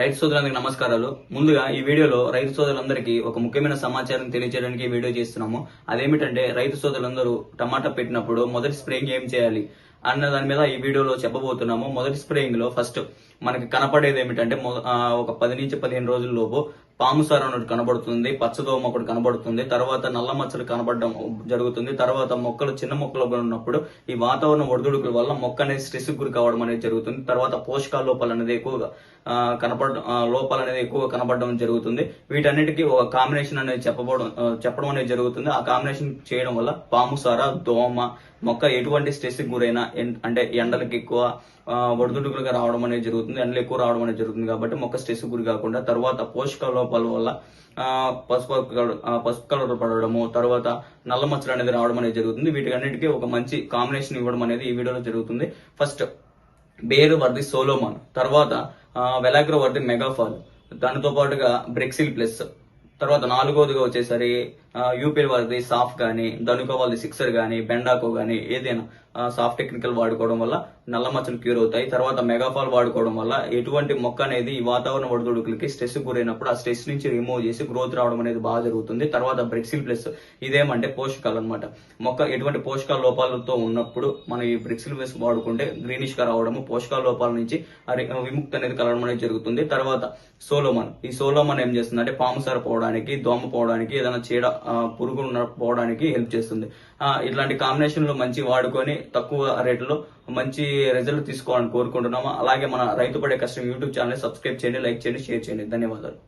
రైతు సోదరులందరికీ నమస్కారాలు. ముందుగా ఈ వీడియోలో రైతు సోదరులందరికీ ఒక ముఖ్యమైన సమాచారం తెలియజేయడానికి వీడియో చేస్తున్నాము. అదేమిటంటే రైతు సోదరులందరూ టమాటా పెట్టినప్పుడు మొదటి స్ప్రేయింగ్ ఏం చేయాలి? అన్న దాని మీద ఈ వీడియోలో చెప్పబోతున్నాము. మొదటి స్ప్రేయింగ్లో ఫస్ట్ మనకి కనపడేది ఏమిటంటే ఒక పది నుంచి పదిహేను రోజుల లోపు పాము సారం ఒకటి కనబడుతుంది పచ్చదోమ ఒకటి కనబడుతుంది తర్వాత నల్ల మచ్చలు కనబడడం జరుగుతుంది తర్వాత మొక్కలు చిన్న మొక్కలు ఉన్నప్పుడు ఈ వాతావరణ ఒడిదుడుకుల వల్ల మొక్క అనేది స్ట్రెస్ గురి కావడం అనేది జరుగుతుంది. తర్వాత పోషకాల లోపాలు అనేది ఎక్కువగా కనపడడం లోపాలు అనేది ఎక్కువగా కనబడడం జరుగుతుంది. వీటన్నిటికీ ఒక కాంబినేషన్ అనేది చెప్పబడడం చెప్పడం అనేది జరుగుతుంది. ఆ కాంబినేషన్ చేయడం వల్ల పాము సార దోమ మొక్క ఎటువంటి స్ట్రెస్ గురైనా అంటే ఎండలకు ఎక్కువ ఒడిదుడుకులుగా రావడం అనేది జరుగుతుంది. ఎండలు ఎక్కువ రావడం అనేది జరుగుతుంది కాబట్టి మొక్క స్ట్రెస్ గురి కాకుండా తర్వాత పోషక లోపాల వల్ల పసుపు కలర్ పసుపు కలర్ పడడము తర్వాత నల్ల మచ్చలు అనేది రావడం అనేది జరుగుతుంది. వీటికన్నిటికీ ఒక మంచి కాంబినేషన్ ఇవ్వడం అనేది ఈ వీడియోలో జరుగుతుంది. ఫస్ట్ బేరు వర్ది సోలోమాన్ తర్వాత వెలాగ్రో వర్ది మెగాఫాల్ దానితో పాటుగా బ్రెక్సిల్ ప్లస్ తర్వాత నాలుగోదిగా వచ్చేసరి యూపీఎల్ వారిది సాఫ్ కానీ ధనుక వాళ్ళది సిక్సర్ కానీ బెండాకో కానీ ఏదైనా సాఫ్ట్ టెక్నికల్ వాడుకోవడం వల్ల నల్ల మచ్చలు క్యూర్ అవుతాయి. తర్వాత మెగాఫాల్ వాడుకోవడం వల్ల ఎటువంటి మొక్క అనేది ఈ వాతావరణ ఒడిదుడుకులకి స్ట్రెస్ గురైనప్పుడు ఆ స్ట్రెస్ నుంచి రిమూవ్ చేసి గ్రోత్ రావడం అనేది బాగా జరుగుతుంది. తర్వాత బ్రిక్సిల్ ప్లస్ ఇదేమంటే పోషకాలు అన్నమాట. మొక్క ఎటువంటి పోషకాల లోపాలతో ఉన్నప్పుడు మనం ఈ బ్రిక్సిల్ ప్లస్ వాడుకుంటే గ్రీనిష్గా రావడము పోషకాల లోపాల నుంచి విముక్తి అనేది కలగడం అనేది జరుగుతుంది. తర్వాత సోలోమన్. ఈ సోలోమన్ ఏం చేస్తుంది అంటే పాము సార పోవడానికి దోమ పోవడానికి ఏదైనా చీడ పురుగులు పోవడానికి హెల్ప్ చేస్తుంది. ఇట్లాంటి కాంబినేషన్లో మంచి వాడుకొని తక్కువ రేట్లో మంచి రిజల్ట్ తీసుకోవాలని కోరుకుంటున్నాము. అలాగే మన రైతు పడే కష్టం యూట్యూబ్ ఛానల్ సబ్స్క్రైబ్ చేయండి లైక్ చేయండి షేర్ చేయండి. ధన్యవాదాలు.